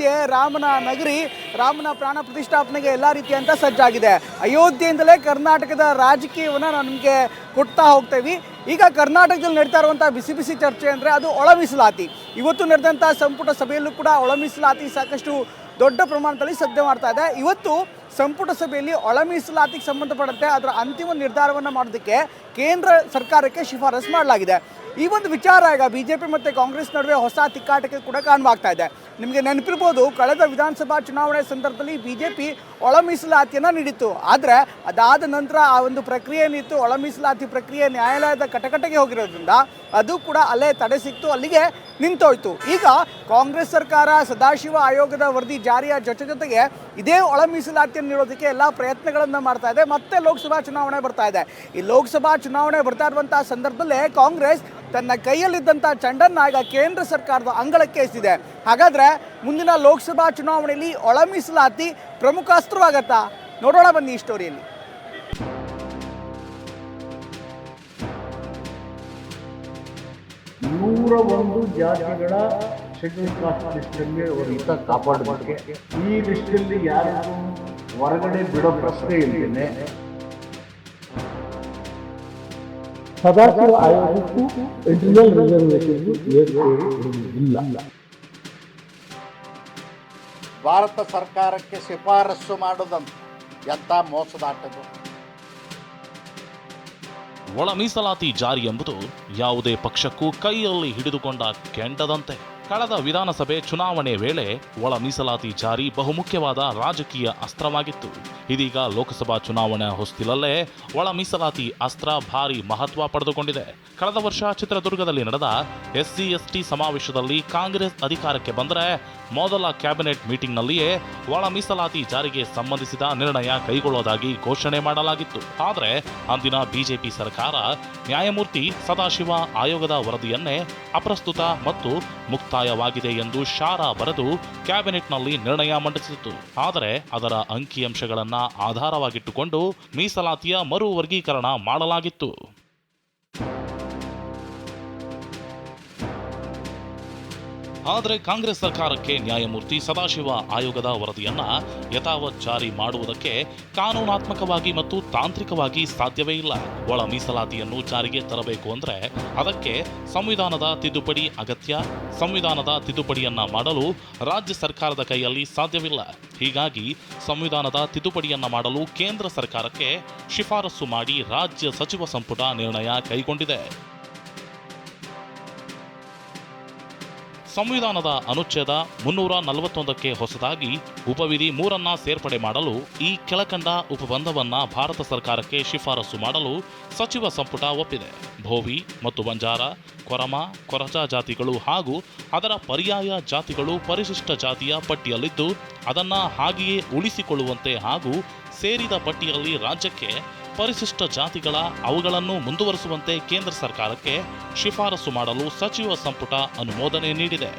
ಅಯೋಧ್ಯೆ, ರಾಮನ ನಗರಿ, ರಾಮನ ಪ್ರಾಣ ಪ್ರತಿಷ್ಠಾಪನೆಗೆ ಎಲ್ಲ ರೀತಿಯಂತ ಸಜ್ಜಾಗಿದೆ. ಅಯೋಧ್ಯೆಯಿಂದಲೇ ಕರ್ನಾಟಕದ ರಾಜಕೀಯವನ್ನು ನಾವು ನಿಮಗೆ ಕೊಡ್ತಾ ಹೋಗ್ತೇವೆ. ಈಗ ಕರ್ನಾಟಕದಲ್ಲಿ ನಡೀತಾ ಇರುವಂಥ ಬಿಸಿ ಬಿಸಿ ಚರ್ಚೆ ಅಂದರೆ ಅದು ಒಳ ಮೀಸಲಾತಿ ಇವತ್ತು ನಡೆದಂಥ ಸಂಪುಟ ಸಭೆಯಲ್ಲೂ ಕೂಡ ಒಳ ಮೀಸಲಾತಿ ಸಾಕಷ್ಟು ದೊಡ್ಡ ಪ್ರಮಾಣದಲ್ಲಿ ಸದ್ಯ ಮಾಡ್ತಾ ಇದೆ. ಇವತ್ತು ಸಂಪುಟ ಸಭೆಯಲ್ಲಿ ಒಳ ಮೀಸಲಾತಿಗೆ ಸಂಬಂಧಪಟ್ಟಂತೆ ಅದರ ಅಂತಿಮ ನಿರ್ಧಾರವನ್ನು ಮಾಡೋದಕ್ಕೆ ಕೇಂದ್ರ ಸರ್ಕಾರಕ್ಕೆ ಶಿಫಾರಸು ಮಾಡಲಾಗಿದೆ. ಈ ಒಂದು ವಿಚಾರ ಈಗ ಬಿ ಜೆ ಪಿ ಮತ್ತು ಕಾಂಗ್ರೆಸ್ ನಡುವೆ ಹೊಸ ತಿಕ್ಕಾಟಕ್ಕೆ ಕೂಡ ಕಾರಣವಾಗ್ತಾ ಇದೆ. ನಿಮಗೆ ನೆನಪಿರ್ಬೋದು, ಕಳೆದ ವಿಧಾನಸಭಾ ಚುನಾವಣೆ ಸಂದರ್ಭದಲ್ಲಿ ಬಿ ಜೆ ಪಿ ಒಳ ಮೀಸಲಾತಿಯನ್ನು ನೀಡಿತ್ತು. ಆದರೆ ಅದಾದ ನಂತರ ಆ ಒಂದು ಪ್ರಕ್ರಿಯೆ ಏನಿತ್ತು ಒಳ ಮೀಸಲಾತಿ ಪ್ರಕ್ರಿಯೆ ನ್ಯಾಯಾಲಯದ ಕಟಕಟೆಗೆ ಹೋಗಿರೋದ್ರಿಂದ ಅದು ಕೂಡ ಅಲ್ಲೇ ತಡೆ ಸಿಕ್ತು, ಅಲ್ಲಿಗೆ ನಿಂತೋಯ್ತು. ಈಗ ಕಾಂಗ್ರೆಸ್ ಸರ್ಕಾರ, ಸದಾಶಿವ ಆಯೋಗದ ವರದಿ ಜಾರಿಯ ಜೊತೆ ಜೊತೆಗೆ ಇದೇ ಒಳ ಮೀಸಲಾತಿಯನ್ನು ನೀಡೋದಕ್ಕೆ ಎಲ್ಲ ಪ್ರಯತ್ನಗಳನ್ನು ಮಾಡ್ತಾ ಇದೆ, ಮತ್ತೆ ಲೋಕಸಭಾ ಚುನಾವಣೆ ಬರ್ತಾ ಇದೆ. ಈ ಲೋಕಸಭಾ ಚುನಾವಣೆ ಬರ್ತಾ ಇರುವಂಥ ಸಂದರ್ಭದಲ್ಲೇ ಕಾಂಗ್ರೆಸ್ ತನ್ನ ಕೈಯಲ್ಲಿದ್ದಂಥ ಚಂಡನ್ನ ಈಗ ಕೇಂದ್ರ ಸರ್ಕಾರದ ಅಂಗಳಕ್ಕೆ ಎಸಿದೆ ಹಾಗಾದ್ರೆ ಮುಂದಿನ ಲೋಕಸಭಾ ಚುನಾವಣೆಯಲ್ಲಿ ಒಳ ಮೀಸಲಾತಿ ಪ್ರಮುಖ ಅಸ್ತ್ರವಾಗತ್ತಾ? ನೋಡೋಣ ಬನ್ನಿ ಈ ಸ್ಟೋರಿಯಲ್ಲಿ ನೂರ ಒಂದು ಜಾತಿಗಳ ಶೆಡ್ಯೂಲ್ ಕಾಸ್ಟ್ ಲಿಸ್ಟಲ್ಲಿ ಅವರ ಹಿತ ಕಾಪಾಡಬೇಕು. ಈ ಲಿಸ್ಟಲ್ಲಿ ಯಾರಿಗೂ ಹೊರಗಡೆ ಬಿಡೋ ಪ್ರಶ್ನೆ ಇದ್ದೇನೆ ಸದಾಶಿವ ಆಯೋಗಕ್ಕೂ ಇಂಟರ್ನಲ್ ರಿಸರ್ವೇಷನ್ ಇಲ್ಲ ಭಾರತ ಸರ್ಕಾರಕ್ಕೆ ಶಿಫಾರಸು ಎಂತ ಎಂಥ ಮೋಸದಾಟದು ಒಳ ಮೀಸಲಾತಿ ಜಾರಿ ಎಂಬುದು ಯಾವುದೇ ಪಕ್ಷಕ್ಕೂ ಕೈಯಲ್ಲಿ ಹಿಡಿದುಕೊಂಡ ಕೆಂಡದಂತೆ। ಕಳೆದ ವಿಧಾನಸಭೆ ಚುನಾವಣೆ ವೇಳೆ ಒಳ ಮೀಸಲಾತಿ ಜಾರಿ ಬಹುಮುಖ್ಯವಾದ ರಾಜಕೀಯ ಅಸ್ತ್ರವಾಗಿತ್ತು. ಇದೀಗ ಲೋಕಸಭಾ ಚುನಾವಣೆ ಹೊಸ್ತಿಲಲ್ಲೇ ಒಳ ಮೀಸಲಾತಿ ಅಸ್ತ್ರ ಭಾರಿ ಮಹತ್ವ ಪಡೆದುಕೊಂಡಿದೆ. ಕಳೆದ ವರ್ಷ ಚಿತ್ರದುರ್ಗದಲ್ಲಿ ನಡೆದ ಎಸ್ಸಿ ಎಸ್ಟಿ ಸಮಾವೇಶದಲ್ಲಿ ಕಾಂಗ್ರೆಸ್ ಅಧಿಕಾರಕ್ಕೆ ಬಂದರೆ ಮೊದಲ ಕ್ಯಾಬಿನೆಟ್ ಮೀಟಿಂಗ್ನಲ್ಲಿಯೇ ಒಳ ಮೀಸಲಾತಿ ಜಾರಿಗೆ ಸಂಬಂಧಿಸಿದ ನಿರ್ಣಯ ಕೈಗೊಳ್ಳೋದಾಗಿ ಘೋಷಣೆ ಮಾಡಲಾಗಿತ್ತು. ಆದರೆ ಅಂದಿನ ಬಿಜೆಪಿ ಸರ್ಕಾರ ನ್ಯಾಯಮೂರ್ತಿ ಸದಾಶಿವ ಆಯೋಗದ ವರದಿಯನ್ನೇ ಅಪ್ರಸ್ತುತ ಮತ್ತು ಮುಕ್ತಾಯವಾಗಿದೆ ಎಂದು ಶಾರಾ ಬರೆದು ಕ್ಯಾಬಿನೆಟ್ನಲ್ಲಿ ನಿರ್ಣಯ ಮಂಡಿಸಿತು. ಆದರೆ ಅದರ ಅಂಕಿಅಂಶಗಳನ್ನು ಆಧಾರವಾಗಿಟ್ಟುಕೊಂಡು ಮೀಸಲಾತಿಯ ಮರು ವರ್ಗೀಕರಣ ಮಾಡಲಾಗಿತ್ತು. ಆದರೆ ಕಾಂಗ್ರೆಸ್ ಸರ್ಕಾರಕ್ಕೆ ನ್ಯಾಯಮೂರ್ತಿ ಸದಾಶಿವ ಆಯೋಗದ ವರದಿಯನ್ನ ಯಥಾವತ್ ಜಾರಿ ಮಾಡುವುದಕ್ಕೆ ಕಾನೂನಾತ್ಮಕವಾಗಿ ಮತ್ತು ತಾಂತ್ರಿಕವಾಗಿ ಸಾಧ್ಯವೇ ಇಲ್ಲ. ಒಳ ಮೀಸಲಾತಿಯನ್ನು ಜಾರಿಗೆ ತರಬೇಕು ಅಂದರೆ ಅದಕ್ಕೆ ಸಂವಿಧಾನದ ತಿದ್ದುಪಡಿ ಅಗತ್ಯ. ಸಂವಿಧಾನದ ತಿದ್ದುಪಡಿಯನ್ನ ಮಾಡಲು ರಾಜ್ಯ ಸರ್ಕಾರದ ಕೈಯಲ್ಲಿ ಸಾಧ್ಯವಿಲ್ಲ. ಹೀಗಾಗಿ ಸಂವಿಧಾನದ ತಿದ್ದುಪಡಿಯನ್ನ ಮಾಡಲು ಕೇಂದ್ರ ಸರ್ಕಾರಕ್ಕೆ ಶಿಫಾರಸು ಮಾಡಿ ರಾಜ್ಯ ಸಚಿವ ಸಂಪುಟ ನಿರ್ಣಯ ಕೈಗೊಂಡಿದೆ. ಸಂವಿಧಾನದ ಅನುಚ್ಛೇದ ಮುನ್ನೂರ ನಲವತ್ತೊಂದಕ್ಕೆ ಹೊಸದಾಗಿ ಉಪವಿಧಿ ಮೂರನ್ನ ಸೇರ್ಪಡೆ ಮಾಡಲು ಈ ಕೆಳಕಂಡ ಉಪಬಂಧವನ್ನ ಭಾರತ ಸರ್ಕಾರಕ್ಕೆ ಶಿಫಾರಸು ಮಾಡಲು ಸಚಿವ ಸಂಪುಟ ಒಪ್ಪಿದೆ. ಭೋವಿ ಮತ್ತು ಬಂಜಾರ, ಕೊರಮ, ಕೊರಚ ಜಾತಿಗಳು ಹಾಗೂ ಅದರ ಪರ್ಯಾಯ ಜಾತಿಗಳು ಪರಿಶಿಷ್ಟ ಜಾತಿಯ ಪಟ್ಟಿಯಲ್ಲಿದ್ದು, ಅದನ್ನ ಹಾಗೆಯೇ ಉಳಿಸಿಕೊಳ್ಳುವಂತೆ ಹಾಗೂ ಸೇರಿದ ಪಟ್ಟಿಯಲ್ಲಿ ರಾಜ್ಯಕ್ಕೆ ಪರಿಶಿಷ್ಟ ಜಾತಿಗಳ ಅವುಗಳನ್ನು ಮುಂದುವರಿಸುವಂತೆ ಕೇಂದ್ರ ಸರ್ಕಾರಕ್ಕೆ ಶಿಫಾರಸು ಮಾಡಲು ಸಚಿವ ಸಂಪುಟ ಅನುಮೋದನೆ ನೀಡಿದೆ.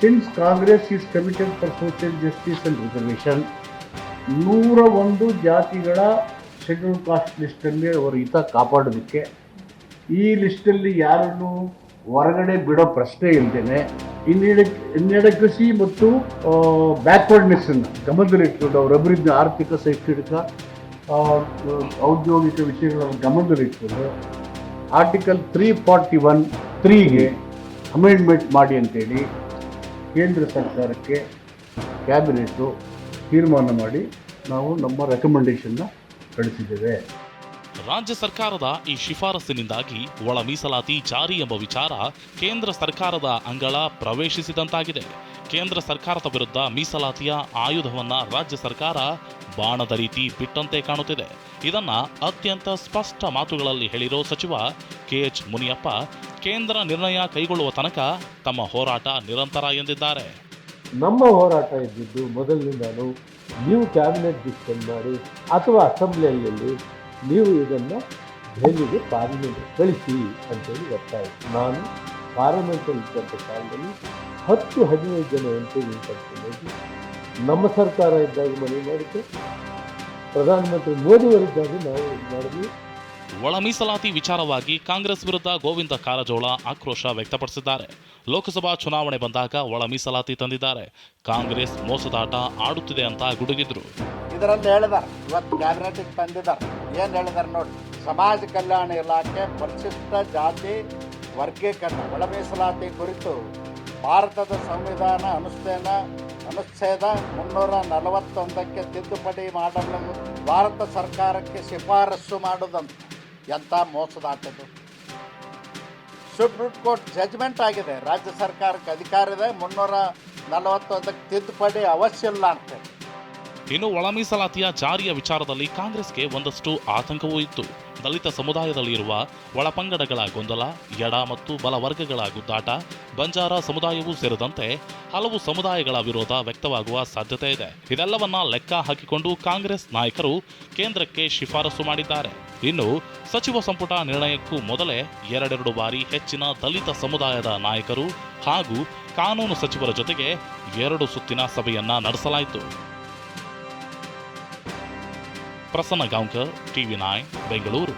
Since Congress is committed for social justice and reservation ನೂರ ಒಂದು ಜಾತಿಗಳ ಶೆಡ್ಯೂಲ್ ಕಾಸ್ಟ್ ಲಿಸ್ಟಲ್ಲಿ ಅವರ ಹಿತ ಕಾಪಾಡೋದಕ್ಕೆ ಈ ಲಿಸ್ಟಲ್ಲಿ ಯಾರನ್ನು ಹೊರಗಡೆ ಬಿಡೋ ಪ್ರಶ್ನೆ ಇಲ್ದೇನೆ ಇನ್ಎಡಕ್ ಇನ್ಎಡಕ್ರಸಿ ಮತ್ತು ಬ್ಯಾಕ್ವರ್ಡ್ನೆಸ್ಸನ್ನು ಗಮನದಲ್ಲಿಟ್ಕೊಂಡು ಅವರ ಅಭಿವೃದ್ಧಿ ಆರ್ಥಿಕ, ಶೈಕ್ಷಣಿಕ ಔದ್ಯೋಗಿಕ ವಿಷಯಗಳನ್ನು ಗಮನದಲ್ಲಿಟ್ಕೊಂಡು ಆರ್ಟಿಕಲ್ ತ್ರೀ ಫಾರ್ಟಿ ಒನ್ ತ್ರೀಗೆ ಅಮೆಂಡ್ಮೆಂಟ್ ಮಾಡಿ ಅಂತೇಳಿ ಕೇಂದ್ರ ಸರ್ಕಾರಕ್ಕೆ ಕ್ಯಾಬಿನೆಟ್ಟು ತೀರ್ಮಾನ ಮಾಡಿ ನಾವು ನಮ್ಮ ರೆಕಮೆಂಡೇಷನ್ನ ಕಳಿಸಿದ್ದೇವೆ. ರಾಜ್ಯ ಸರ್ಕಾರದ ಈ ಶಿಫಾರಸ್ಸಿನಿಂದಾಗಿ ಒಳ ಮೀಸಲಾತಿ ಜಾರಿ ಎಂಬ ವಿಚಾರ ಕೇಂದ್ರ ಸರ್ಕಾರದ ಅಂಗಳ ಪ್ರವೇಶಿಸಿದಂತಾಗಿದೆ. ಕೇಂದ್ರ ಸರ್ಕಾರದ ವಿರುದ್ಧ ಮೀಸಲಾತಿಯ ಆಯುಧವನ್ನ ರಾಜ್ಯ ಸರ್ಕಾರ ಬಾಣದ ರೀತಿ ಬಿಟ್ಟಂತೆ ಕಾಣುತ್ತಿದೆ. ಇದನ್ನ ಅತ್ಯಂತ ಸ್ಪಷ್ಟ ಮಾತುಗಳಲ್ಲಿ ಹೇಳಿರೋ ಸಚಿವ ಕೆಎಚ್ ಮುನಿಯಪ್ಪ, ಕೇಂದ್ರ ನಿರ್ಣಯ ಕೈಗೊಳ್ಳುವ ತನಕ ತಮ್ಮ ಹೋರಾಟ ನಿರಂತರ ಎಂದಿದ್ದಾರೆ. ನಮ್ಮ ಹೋರಾಟ ಇದ್ದಿದ್ದು ಮೊದಲಿನಿಂದಲೂ ನೀವು ಕ್ಯಾಬಿನೆಟ್ ಡಿಸಿಷನ್ ಮಾಡಿ ಅಥವಾ ಅಸೆಂಬ್ಲಿಯಲ್ಲಿ ನೀವು ಇದನ್ನು ದೆಹಲಿಗೆ ಪಾರ್ಲಿಮೆಂಟ್ ಕಳಿಸಿ ಅಂತೇಳಿ ಒತ್ತಾಯ ನಾನು ಪಾರ್ಲಿಮೆಂಟಲ್ಲಿ ಇದ್ದಂಥ ಕಾಲದಲ್ಲಿ ಹತ್ತು ಹದಿನೈದು ಜನ ಎಂ ಪಿ ನಮ್ಮ ಸರ್ಕಾರ ಇದ್ದಾಗ ಮನವಿ ಮಾಡಿದ್ದು, ಪ್ರಧಾನಮಂತ್ರಿ ಮೋದಿಯವರಿದ್ದಾಗ ನಾವು ಮಾಡಿದ್ವಿ. ಒಳ ಮೀಸಲಾತಿ ವಿಚಾರವಾಗಿ ಕಾಂಗ್ರೆಸ್ ವಿರುದ್ಧ ಗೋವಿಂದ ಕಾರಜೋಳ ಆಕ್ರೋಶ ವ್ಯಕ್ತಪಡಿಸಿದ್ದಾರೆ. ಲೋಕಸಭಾ ಚುನಾವಣೆ ಬಂದಾಗ ಒಳ ಮೀಸಲಾತಿ ತಂದಿದ್ದಾರೆ. ಕಾಂಗ್ರೆಸ್ ಮೋಸದಾಟ ಆಡುತ್ತಿದೆ ಅಂತ ಗುಡುಗಿದ್ರು. ಇದರಲ್ಲಿ ಹೇಳಿದಾರೆ. ಇವತ್ತು ಕ್ಯಾಬಿನೆಟಿಗೆ ತಂದಿದ್ದಾರೆ ಏನು ಹೇಳಿದಾರೆ ನೋಡಿ, ಸಮಾಜ ಕಲ್ಯಾಣ ಇಲಾಖೆ ಪರಿಶಿಷ್ಟ ಜಾತಿ ವರ್ಗೀಕರಣ ಒಳ ಮೀಸಲಾತಿ ಕುರಿತು ಭಾರತದ ಸಂವಿಧಾನ ಅನುಷ್ಠಾನ, ಅನುಚ್ಛೇದ ಮುನ್ನೂರ ನಲವತ್ತೊಂದಕ್ಕೆ ತಿದ್ದುಪಡಿ ಮಾಡಲು ಭಾರತ ಸರ್ಕಾರಕ್ಕೆ ಶಿಫಾರಸು ಮಾಡುದಂತ. ಎಂಥ ಮೋಸದಾಟದು ಸುಪ್ರೀಂ ಕೋರ್ಟ್ ಜಜ್ಮೆಂಟ್ ಆಗಿದೆ. ರಾಜ್ಯ ಸರ್ಕಾರಕ್ಕೆ ಅಧಿಕಾರ ಇದೆ. ಮುನ್ನೂರ ನಲವತ್ತೊಂದಕ್ಕೆ ತಿದ್ದುಪಡಿ ಅವಶ್ಯ ಇಲ್ಲ ಅಂತೇಳಿ ಇನ್ನು ಒಳ ಮೀಸಲಾತಿಯ ಜಾರಿಯ ವಿಚಾರದಲ್ಲಿ ಕಾಂಗ್ರೆಸ್ಗೆ ಒಂದಷ್ಟು ಆತಂಕವೂ ಇತ್ತು. ದಲಿತ ಸಮುದಾಯದಲ್ಲಿರುವ ಒಳಪಂಗಡಗಳ ಗೊಂದಲ, ಎಡ ಮತ್ತು ಬಲ ವರ್ಗಗಳ ಗುದ್ದಾಟ, ಬಂಜಾರ ಸಮುದಾಯವೂ ಸೇರಿದಂತೆ ಹಲವು ಸಮುದಾಯಗಳ ವಿರೋಧ ವ್ಯಕ್ತವಾಗುವ ಸಾಧ್ಯತೆ ಇದೆ. ಇದೆಲ್ಲವನ್ನ ಲೆಕ್ಕ ಹಾಕಿಕೊಂಡು ಕಾಂಗ್ರೆಸ್ ನಾಯಕರು ಕೇಂದ್ರಕ್ಕೆ ಶಿಫಾರಸು ಮಾಡಿದ್ದಾರೆ. ಇನ್ನು ಸಚಿವ ಸಂಪುಟ ನಿರ್ಣಯಕ್ಕೂ ಮೊದಲೇ ಎರಡೆರಡು ಬಾರಿ ಹೆಚ್ಚಿನ ದಲಿತ ಸಮುದಾಯದ ನಾಯಕರು ಹಾಗೂ ಕಾನೂನು ಸಚಿವರ ಜೊತೆಗೆ ಎರಡು ಸುತ್ತಿನ ಸಭೆಯನ್ನ ನಡೆಸಲಾಯಿತು. Prasanna Kamkar TV nine Bengaluru